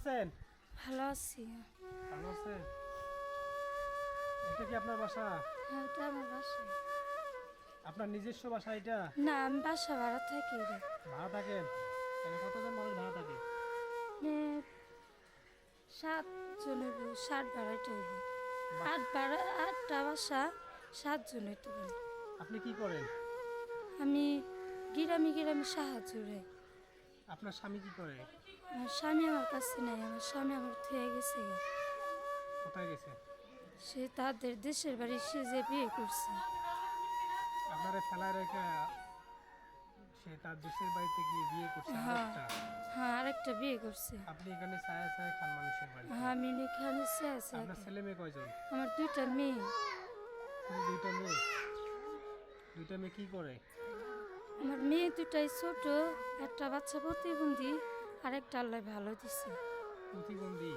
আছেন? ভালো আছি। ভালো আছেন? এটা কি আপনার বাসা? হ্যাঁ এটা আমার বাসা। আপনার নিজস্ব বাসা এটা? না আমি বাসা ভাড়া থাকি ভাড়া থাকেন এখানে কতজন মানুষ ভাড়া থাকে? সাত জন হইব ষাট ভাড়াটা হইব। আট ভাড়া আটটা বাসা সাত জন হইতে পারে। আপনি কি করেন? আমি গিরামি গিরামি সাহায্য রে আপনার স্বামী কি করে? আমার স্বামী আমার কাছে নাই আমার স্বামী আমার থেকে গেছে। কোথায় গেছে? সে তাদের দেশের বাড়ি সে যে বিয়ে করছে। আপনারা ফেলায় রেখে সে তার দেশের বাড়িতে গিয়ে বিয়ে করছে হ্যাঁ আরেকটা। হ্যাঁ আরেকটা বিয়ে করছে। আপনি এখানে ছায়া ছায়া খান মানুষের বাড়ি হ্যাঁ, আমি এখানে সে আছে আপনার ছেলে মেয়ে কয়জন? আমার দুইটা মেয়ে। দুইটা মেয়ে? দুইটা মেয়ে কি করে? মেয়ে দুটাই ছোট একটা বাচ্চা প্রতিবন্ধী আর একটা আল্লাহ ভালো দিছে। প্রতিবন্ধী?